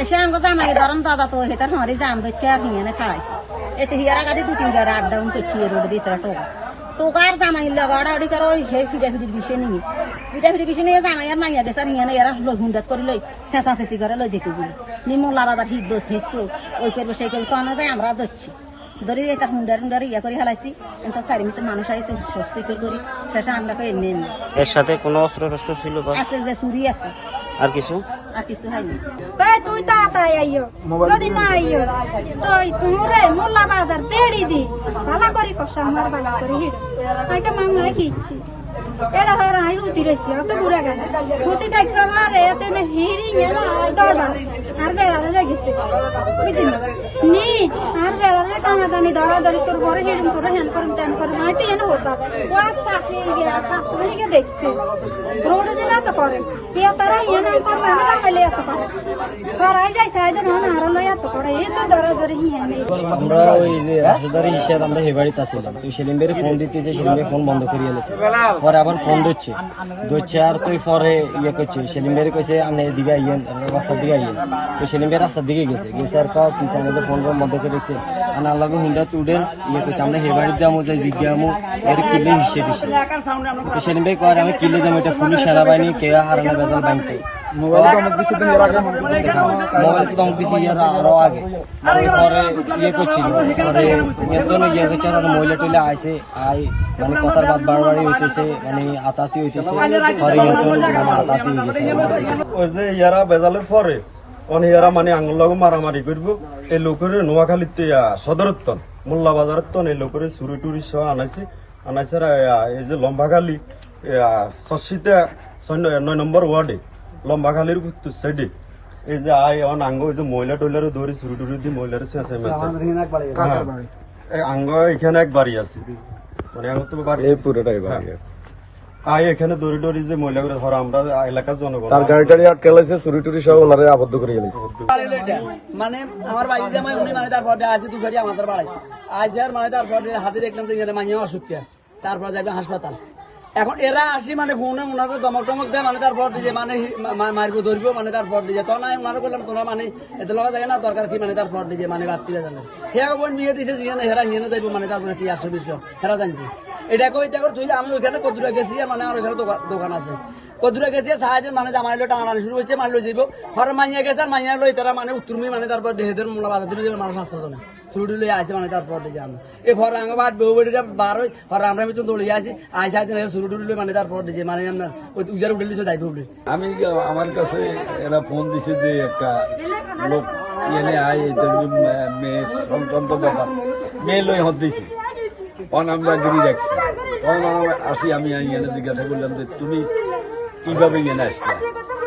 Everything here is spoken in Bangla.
আইসা আঙ্গ জামাই ধরন দাদা তো হেতার হরি জাম দিচ্ছে আর হিয়ানে খাওয়াইছে এতে হিয়ারা গাড়ি দু তিন জায়গা আড্ডা করছি রোড দিয়ে তারা টোকা টোকার জামাই লাগাড়া ওড়ি কারও হে ফিডির বিষয় নিয়ে। ফিডা ফিডির বিষয় নিয়ে জামাই আর মাইয়া গেছে আর হিয়ানে এরা লই হুন্ডাত করে লই চেঁচা চেঁচি করে লই যেতে বলি নিমলা বাবার হিট বস হেসকে ওই করব সেই করব তো আনা যায় আমরা ধরছি। ধরি এটা হুন্ডার হুন্ডার ইয়া করে হেলাইছি এত চারি মিটার মানুষ আইছে সস্তি করে করি শেষে আমরা এমনি এমনি। এর সাথে কোনো অস্ত্র টস্ত্র ছিল আছে যে চুরি আছে। আর কিছু? আর কিছু হয়নি তুই তাড়াতাড়ি আইও যদি না আইও তুই তুমরে মোল্লা বাজার বেড়ি দি। ভালো করি কষা আমার ভালো করি হিড় আইকে মামলা কি ইচ্ছি। এটা হয় রাই উতি রইছি অত দূরে গেল। উতি দেখবার আরে এতে হিরি এলা আর বেড়ালে লেগেছে বুঝলি নি আর বেড়ালে টানা টানি ধরা ধরি তোর বড় হিড়িম করে হ্যান করুম, ত্যান করুম হয়তো এনে হতো ওয়াক সাথে গিয়া শাশুড়িকে দেখছে। রোডে দিলে এত করে এ তারা এনে করবে আমি দেখাইলে এত করে করাই যায় সাইজন হন আর লই এত করে এ তো ধরে ধরে হিয়া নেই। আমরা ওই যে রাজদারি হিসেবে আমরা হে বাড়িতে আসছিলাম। তো সেলিম ফোন দিতেছে সেলিম ফোন বন্ধ করিয়ে এলেছে পরে আবার ফোন দিচ্ছে দিচ্ছে আর তুই পরে ইয়ে করছে সেলিম কইছে, আনে দিকে আইয়েন, রাস্তার দিকে আইয়েন। তো সেলিম রাস্তার দিকে গেছে। গেছে আর কাউ পিছে আমাদের ফোন বন্ধ করে রেখেছে। আর হুন্ডা তুডেন ইয়ে করছে আমরা হে বাড়িতে যাই জিজ্ঞামু এর কিলে হিসেবে হিসেবে তো সেলিম ভাই কয় আমি কিলে যাব এটা পুলিশ সেনাবাহিনী কে হারানো বাঁধতে মোবাইল তো কিছু ইয়ার আরও আগে। পরে ইয়ে করছিল পরে ইয়ে তো ইয়ে করছে আর মহিলা টইলা আইসে আই মানে কথার বাদ বারবারই হইতেছে মানে আতাতি হইতেছে। পরে ইয়ে মানে আতাতি হয়ে ওই যে ইয়ারা বেজালের পরে অন ইয়ারা মানে আঙুল লগো মারামারি করব। এই লোকের নোয়াখালীতে সদরত্তন মোল্লা বাজারত্তন এই লোকের চুরি টুরি সহ আনাইছে। আনাইছে এই যে লম্বাখালী শশীতে ছয় নয় নম্বর ওয়ার্ডে লম্বাখালীর সাইডে এই যে আই অন আঙ্গ ওই যে মহিলা টইলারে ধরে চুরি টুরি দিয়ে মহিলার শেষে মেসে আঙ্গ এখানে এক বাড়ি আছে। মানে আঙ্গ তো বাড়ি এই পুরোটাই বাড়ি আই এখানে দড়ি দড়ি যে মহিলাগুলো ধর আমরা এলাকার জনগণ। তার গাড়ি টাড়ি আটকে লাইছে চুরি টুরি সব ওনারে আবদ্ধ করে গেছে মানে আমার বাড়ি জামাই উনি মানে তারপর আছে দুপুরি আমাদের বাড়াই। আইসে আর মানে তারপর হাতে দেখলাম যে এখানে মাইয়া অসুখ তারপর যাবে হাসপাতাল। এখন এরা আসি মানে ফোনে ওনাদের দমক টমক দেয় মানে তারপর দিয়ে মানে মারবো মানে তারপর দিয়ে তখন আমি ওনারা করলাম তোমরা মানে এতে লগা যায় না দরকার কি মানে তারপর দিয়ে মানে রাত্রিরে জানে। হেয়া বোন নিয়ে দিছে জিয়ানে হেরা হিয়ানে যাইবো মানে তারপরে কি আসবে হেরা জানব। এটা কই দেখো তুই আমি ওইখানে কদুরা গেছি মানে আমার ওইখানে দোকান- আছে। কদুরা গেছি সাহায্য মানে জামাই লো টানা শুরু হচ্ছে মারলো যাইব। হরে মাইয়া গেছে, আর মাইয়া লই তারা মানে উত্তরমি মানে তারপর দেহেদের মোলা বাজার দিলে মানুষ আসছে জনে ছুটি লই আছে মানে তারপর যান এই ফর আঙ্গ বাদ, বউ বেড়িটা বার হই ফর আমরা মিতন দৌড়ে আসি আইসা আইতে ছুটি লই মানে তারপর দিয়ে মানে আপনার ওই উজার উঠে লিছে দায়িত্ব উঠে। আমি আমার কাছে এরা ফোন দিছে যে একটা লোক এনে আয়, এটা মে- মেয়ে লই হত দিছে। তখন আমরা গিরি আসি আমি জিজ্ঞাসা করলাম যে তুমি কীভাবে এনে আসলে?